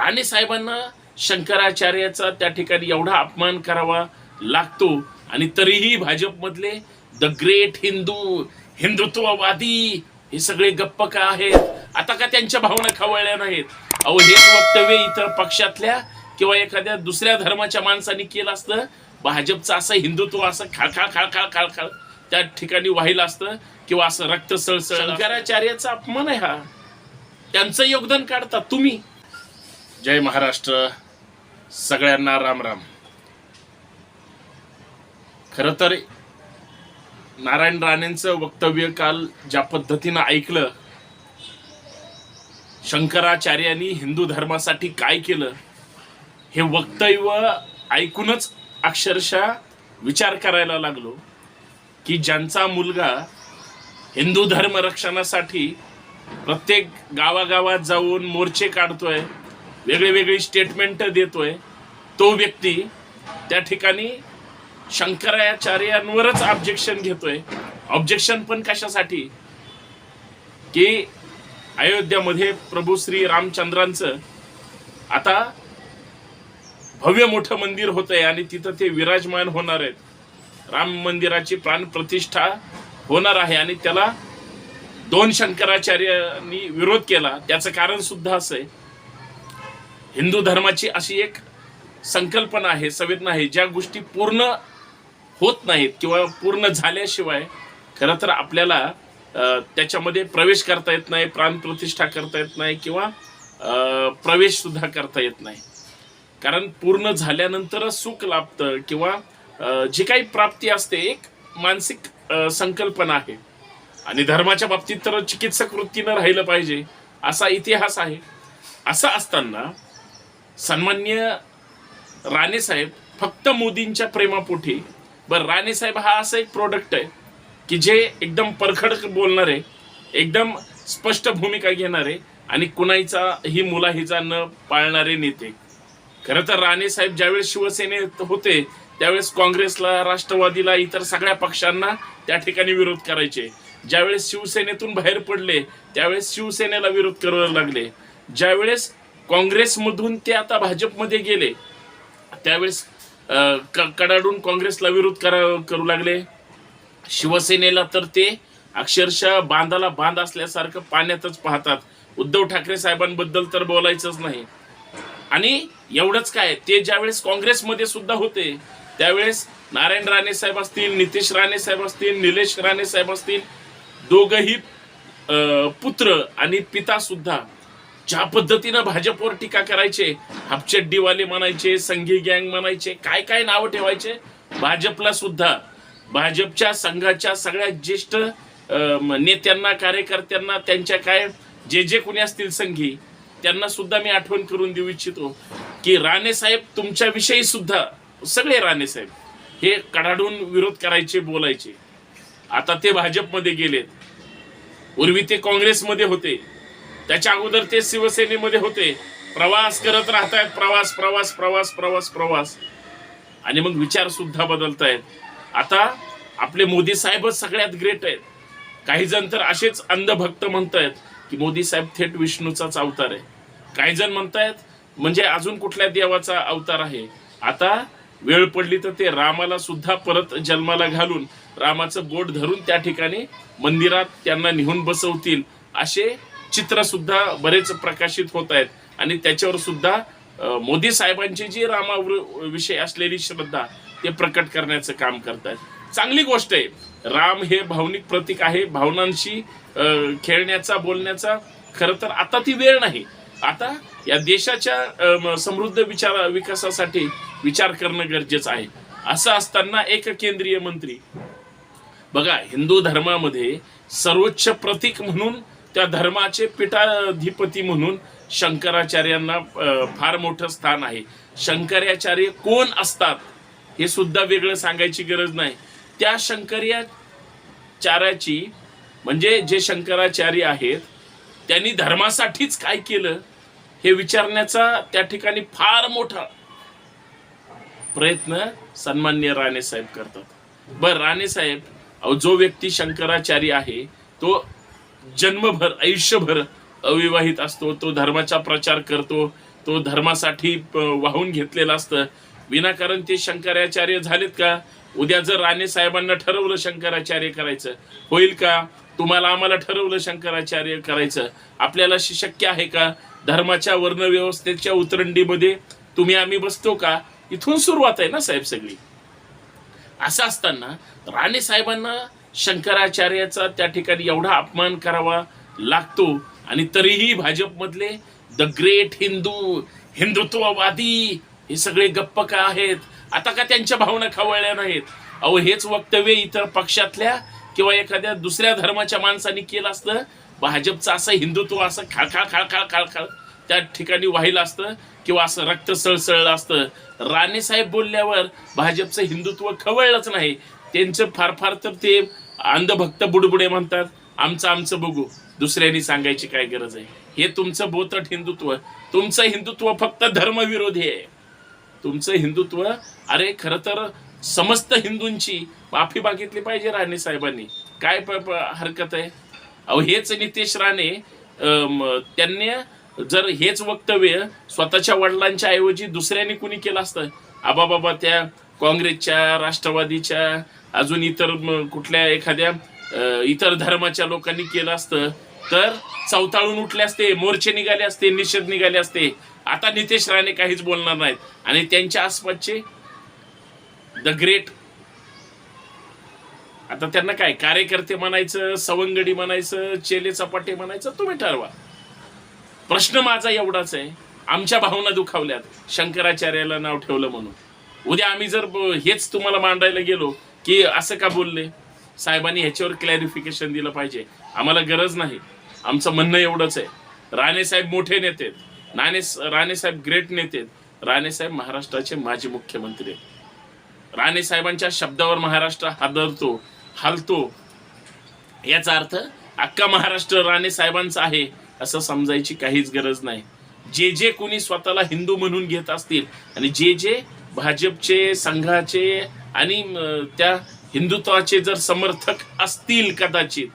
राणे साहेबांना शंकराचार्याचा त्या ठिकाणी एवढा अपमान करावा लागतो. आणि तरीही भाजपमधले द ग्रेट हिंदू हिंदुत्ववादी हे सगळे गप्प का आहेत? आता का त्यांच्या भावना खवळल्या नाहीत? अहो हेच वक्तव्य इतर पक्षातल्या किंवा एखाद्या दुसऱ्या धर्माच्या माणसाने केलं असतं. भाजपचं असं हिंदुत्व असं खाळखाळ खाळखाळ खाळखाळ त्या ठिकाणी वाहिलं असतं किंवा असं रक्त सळसळ शंकराचार्याचा अपमान आहे हा. त्यांचं योगदान काढता तुम्ही. जय महाराष्ट्र. सगळ्यांना राम राम. खर तर नारायण राणेंचं वक्तव्य काल ज्या पद्धतीनं ऐकलं शंकराचार्यांनी हिंदू धर्मासाठी काय केलं हे वक्तव्य ऐकूनच अक्षरशः विचार करायला लागलो की ज्यांचा मुलगा हिंदू धर्म रक्षणासाठी प्रत्येक गावागावात जाऊन मोर्चे काढतोय वेगळी वेगळी स्टेटमेंट देतोय. तो व्यक्ती त्या ठिकाणी शंकराचार्यांवरच ऑब्जेक्शन घेतोय. ऑब्जेक्शन पण कशासाठी? की अयोध्यामध्ये प्रभू श्री रामचंद्रांचं आता भव्य मोठं मंदिर होत आहे आणि तिथं ते विराजमान होणार आहेत. राम मंदिराची प्राण प्रतिष्ठा होणार आहे आणि त्याला दोन शंकराचार्यांनी विरोध केला. त्याचं कारण सुद्धा असं आहे. हिंदू धर्माची अशी एक संकल्पना आहे संवेदना आहे ज्या गोष्टी पूर्ण होत नाहीत किंवा पूर्ण झाल्याशिवाय खरं तर आपल्याला त्याच्यामध्ये प्रवेश करता येत नाही प्राण प्रतिष्ठा करता येत नाही किंवा प्रवेशसुद्धा प्रवेश सुद्धा करता येत नाही. कारण पूर्ण झाल्यानंतरच सुख लाभतं किंवा जी काही प्राप्ती असते एक मानसिक संकल्पना आहे. आणि धर्माच्या बाबतीत तर चिकित्सक वृत्तीनं राहिलं पाहिजे असा इतिहास आहे. असं असताना सन्मान्य राणे साहेब फक्त मोदींच्या प्रेमापोटी. बरं राणेसाहेब हा असा एक प्रोडक्ट आहे की जे एकदम परखड बोलणारे एकदम स्पष्ट भूमिका घेणारे आणि कुणाचा ही मुलाहिजा न पाळणारे नेते. खरं तर राणेसाहेब ज्यावेळेस शिवसेनेत होते त्यावेळेस काँग्रेसला राष्ट्रवादीला इतर सगळ्या पक्षांना त्या ठिकाणी विरोध करायचे. ज्यावेळेस शिवसेनेतून बाहेर पडले त्यावेळेस शिवसेनेला विरोध करायला लागले. ज्यावेळेस काँग्रेसमधून ते आता भाजपमध्ये गेले. त्यावेळेस क- कडाडून काँग्रेसला विरोध करा करू लागले. शिवसेनेला तर ते अक्षरशः बांधाला बांध असल्यासारखं पाण्यातच पाहतात. उद्धव ठाकरे साहेबांबद्दल तर बोलायचंच नाही. आणि एवढंच काय ते ज्यावेळेस काँग्रेसमध्ये सुद्धा होते त्यावेळेस नारायण राणे साहेब असतील नितेश राणे साहेब असतील निलेश राणे साहेब असतील दोघही पुत्र आणि पिता सुद्धा ज्या पद्धतीनं भाजपवर टीका करायचे हापचड्डीवाले म्हणायचे संघी गँग म्हणायचे काय काय नावं ठेवायचे? भाजपला सुद्धा भाजपच्या संघाच्या सगळ्यात ज्येष्ठ नेत्यांना कार्यकर्त्यांना त्यांच्या काय जे जे कोणी असतील संघी त्यांना सुद्धा मी आठवण करून देऊ इच्छितो की राणे साहेब तुमच्या विषयी सुद्धा सगळे राणे साहेब हे कडाडून विरोध करायचे बोलायचे. आता ते भाजपमध्ये गेलेत. पूर्वी ते काँग्रेसमध्ये होते. त्याच्या अगोदर ते शिवसेनेमध्ये होते. प्रवास करत राहतायत प्रवास प्रवास प्रवास प्रवास प्रवास. आणि मग विचार सुद्धा बदलतायत. आता आपले मोदी साहेबच सगळ्यात ग्रेट आहेत. काही जण तर असेच अंधभक्त म्हणतायत की मोदी साहेब थेट विष्णूचाच अवतार आहे. काही जण म्हणतायत म्हणजे अजून कुठल्या देवाचा अवतार आहे? आता वेळ पडली तर ते रामाला सुद्धा परत जन्माला घालून रामाचं बोट धरून त्या ठिकाणी मंदिरात त्यांना निहून बसवतील असे चित्र सुद्धा बरेच प्रकाशित होत आहेत. आणि त्याच्यावर सुद्धा मोदी साहेबांची जी रामावर विषय असलेली श्रद्धा ते प्रकट करण्याचं काम करतात चांगली गोष्ट आहे. राम हे भावनिक प्रतीक आहे. भावनांशी खेळण्याचा बोलण्याचा खरं तर आता ती वेळ नाही. आता या देशाच्या समृद्ध विचार विकासासाठी विचार करणं गरजेचं आहे. असं असताना एक केंद्रीय मंत्री बघा हिंदू धर्मामध्ये सर्वोच्च प्रतीक म्हणून त्या धर्माचे पीठाधिपती म्हणून शंकराचार्यांना फार मोठं स्थान आहे. शंकराचार्य कोण असतात हे सुद्धा वेगळं सांगायची गरज नाही. त्या शंकराचार्याची म्हणजे जे शंकराचार्य आहेत त्यांनी धर्मासाठीच काय केलं हे विचारण्याचा त्या ठिकाणी फार मोठा प्रयत्न सन्मान्य राणे साहेब करतात. बर राणे साहेब जो व्यक्ती शंकराचार्य आहे तो जन्मभर आयुष्यभर अविवाहित असतो. तो धर्माचा प्रचार करतो. तो धर्मासाठी वाहून घेतलेलं असतं. विनाकारण ते शंकराचार्य झालेत का? उद्या जर राणे साहेबांना ठरवलं शंकराचार्य करायचं होईल का? तुम्हाला आम्हाला ठरवलं शंकराचार्य करायचं. आपल्याला शक्य आहे का? धर्माच्या वर्णव्यवस्थेच्या उतरंडीमध्ये तुम्ही आम्ही बसतो का? इथून सुरुवात आहे ना साहेब सगळी. असं असताना राणे साहेबांना शंकराचार्याचा त्या ठिकाणी एवढा अपमान करावा लागतो. आणि तरीही भाजपमधले द ग्रेट हिंदू हिंदुत्ववादी हे सगळे गप्प का आहेत? आता का त्यांच्या भावना खवळल्या नाहीत? अहो हेच वक्तव्य इतर पक्षातल्या किंवा एखाद्या दुसऱ्या धर्माच्या माणसांनी केलं असतं. भाजपचं असं हिंदुत्व असं खाळखाळ खाळखाळ खाळखाळ त्या ठिकाणी व्हायला असतं किंवा असं रक्त सळसळलं असतं. राणे साहेब बोलल्यावर भाजपचं हिंदुत्व खवळलंच नाही. त्यांचं फार फार तर ते अंधभक्त बुडबुडे म्हणतात आमचं आमचं बघू दुसऱ्यांनी सांगायची काय गरज आहे? हे तुमचं बोतट हिंदुत्व तुमचं हिंदुत्व फक्त धर्मविरोधी आहे. तुमचं हिंदुत्व अरे खरं तर समस्त हिंदूंची माफी मागितली पाहिजे राणे साहेबांनी. काय हरकत आहे? अहो हेच नितेश राणे त्यांनी जर हेच वक्तव्य स्वतःच्या वडिलांच्या ऐवजी दुसऱ्याने कुणी केलं असतं? आबा बाबा त्या काँग्रेसच्या राष्ट्रवादीच्या अजून इतर कुठल्या एखाद्या इतर धर्माच्या लोकांनी केलं असतं तर चवताळून उठले असते मोर्चे निघाले असते निषेध निघाले असते. आता नितेश राणे काहीच बोलणार नाहीत. आणि त्यांच्या आसपासचे द ग्रेट आता त्यांना काय कार्यकर्ते म्हणायचं सवंगडी म्हणायचं चेले चपाटे म्हणायचं तुम्ही ठरवा. प्रश्न माझा एवढाच आहे. आमच्या भावना दुखावल्यात. शंकराचार्याला नाव ठेवलं म्हणून. उद्या आम्ही जर हेच तुम्हाला मांडायला गेलो की असं का बोलले? साहेबांनी ह्याच्यावर क्लॅरिफिकेशन दिलं पाहिजे. आम्हाला गरज नाही. आमचं म्हणणं एवढंच आहे. राणे साहेब मोठे नेते नाणे राणे साहेब ग्रेट नेते राणे साहेब महाराष्ट्राचे माजी मुख्यमंत्री आहेत. राणे साहेबांच्या शब्दावर महाराष्ट्र हादरतो हालतो. याचा अर्थ अख्खा महाराष्ट्र राणे साहेबांचा आहे असं समजायची काहीच गरज नाही. जे जे कोणी स्वतःला हिंदू म्हणून घेत असतील आणि जे जे भाजपचे संघाचे आणि त्या हिंदुत्वाचे जर समर्थक असतील कदाचित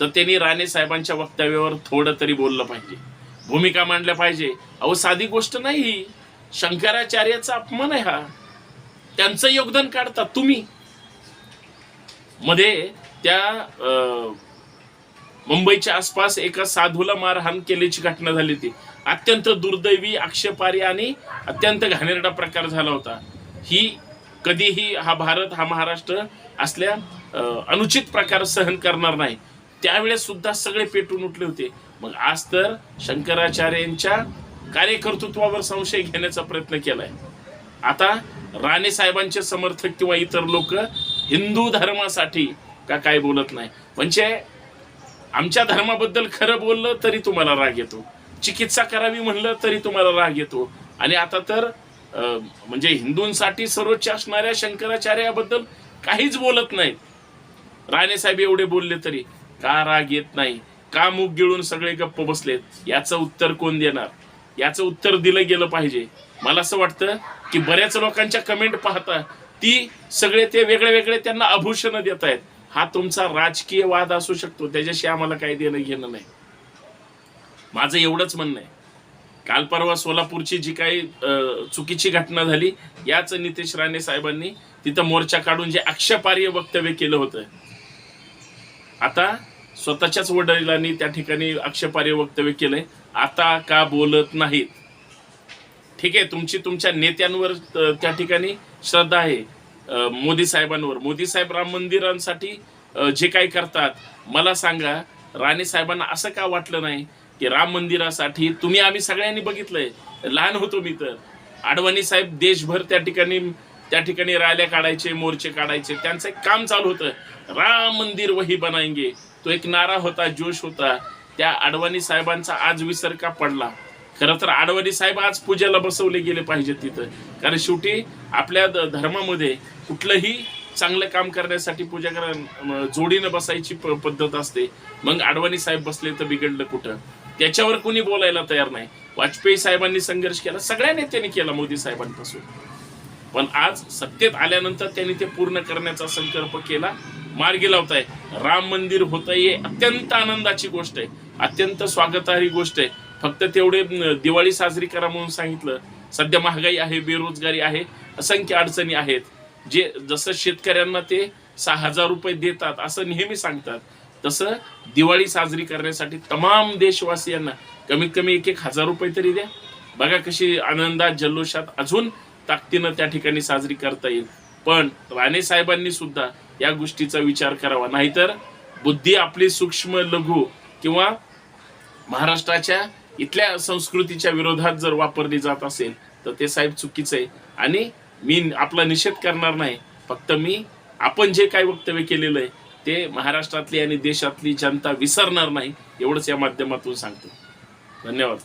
तर त्यांनी राणे साहेबांच्या वक्तव्यावर थोडं तरी बोललं पाहिजे. भूमिका मांडल्या पाहिजे. अहो साधी गोष्ट नाही शंकराचार्याचा अपमान आहे हा. त्यांचं योगदान काढता तुम्ही. मध्ये त्या मुंबईच्या आसपास एका साधूला मारहाण केल्याची घटना झाली होती. अत्यंत दुर्दैवी आक्षेपारी आणि अत्यंत घाणेरडा प्रकार झाला होता. ही कधीही हा भारत हा महाराष्ट्र असल्या अनुचित प्रकार सहन करणार नाही. त्यावेळेस सुद्धा सगळे पेटून उठले होते. मग आज तर शंकराचार्यांच्या कार्यकर्तृत्वावर संशय घेण्याचा प्रयत्न केलाय. आता राणे साहेबांचे समर्थक किंवा इतर लोक हिंदू धर्मासाठी का काय बोलत नाही? म्हणजे आमच्या धर्माबद्दल खरं बोललं तरी तुम्हाला राग येतो. चिकित्सा करावी म्हणलं तरी तुम्हाला राग येतो. आणि आता तर म्हणजे हिंदूंसाठी सर्वोच्च असणाऱ्या शंकराचार्याबद्दल काहीच बोलत नाहीत. राणे साहेब एवढे बोलले तरी का राग येत नाही? का मुग गिळून सगळे गप्प बसलेत? याचं उत्तर कोण देणार? याचं उत्तर दिलं गेलं पाहिजे. मला असं वाटतं की बऱ्याच लोकांच्या कमेंट पाहता ती सगळे ते वेगळे वेगळे त्यांना आभूषण देत आहेत हा तुमचा राजकीय वाद असू शकतो. त्याच्याशी आम्हाला काही देणं घेणं नाही. माझं एवढंच म्हणणं आहे. काल परवा सोलापूरची जी काही चुकीची घटना झाली याच नितेश राणे साहेबांनी तिथं मोर्चा काढून जे आक्षेपार्ह वक्तव्य केलं होतं. आता स्वतःच्याच वडिलांनी त्या ठिकाणी आक्षेपार्ह वक्तव्य केलंय. आता का बोलत नाहीत? ठीक आहे तुमची तुमच्या नेत्यांवर त्या ठिकाणी श्रद्धा आहे मोदी साहेबांवर. मोदी साहेब राम मंदिरांसाठी जे काही करतात मला सांगा राणे साहेबांना असं का वाटलं नाही? की राम मंदिरासाठी तुम्ही आम्ही सगळ्यांनी बघितलंय. लहान होतो मी तर. आडवाणी साहेब देशभर त्या ठिकाणी त्या ठिकाणी राल्या काढायचे मोर्चे काढायचे. त्यांचं एक काम चालू होतं. राम मंदिर वही बनाएंगे तो एक नारा होता जोश होता. त्या आडवाणी साहेबांचा आज विसर का पडला. खरं तर आडवाणी साहेब आज पूजेला बसवले गेले पाहिजेत तिथं. कारण शेवटी आपल्या धर्मामध्ये कुठलंही चांगलं काम करण्यासाठी पूजा करा जोडीनं बसायची प- पद्धत असते. मग आडवाणी साहेब बसले तर बिघडलं कुठं? त्याच्यावर कोणी बोलायला तयार नाही. वाजपेयी साहेबांनी संघर्ष केला. सगळ्या नेत्यांनी केला मोदी साहेबांपासून. पण आज सत्तेत आल्यानंतर त्यांनी ते पूर्ण करण्याचा संकल्प केला. मार्गी लावताय. राम मंदिर होत आहे अत्यंत आनंदाची गोष्ट आहे. अत्यंत स्वागतार्ही गोष्ट आहे. फक्त तेवढे दिवाळी साजरी करा म्हणून सांगितलं. सध्या महागाई आहे बेरोजगारी आहे असंख्य अडचणी आहेत. जे जसं शेतकऱ्यांना ते सहा हजार रुपये देतात असं नेहमी सांगतात. तसं दिवाळी साजरी करण्यासाठी तमाम देशवासियांना कमीत कमी एक एक हजार रुपये तरी द्या. बघा कशी आनंदात जल्लोषात अजून ताकदीनं त्या ठिकाणी साजरी करता येईल. पण राणे साहेबांनी सुद्धा या गोष्टीचा विचार करावा. नाहीतर बुद्धी आपली सूक्ष्म लघु किंवा महाराष्ट्राच्या इथल्या संस्कृतीच्या विरोधात जर वापरली जात असेल तर ते साहेब चुकीचं आहे. आणि मी आपला निषेध करणार नाही. फक्त मी आपण जे काय वक्तव्य केलेलं आहे ते महाराष्ट्रातली आणि देशातली जनता विसरणार नाही एवढंच या माध्यमातून सांगतो. धन्यवाद.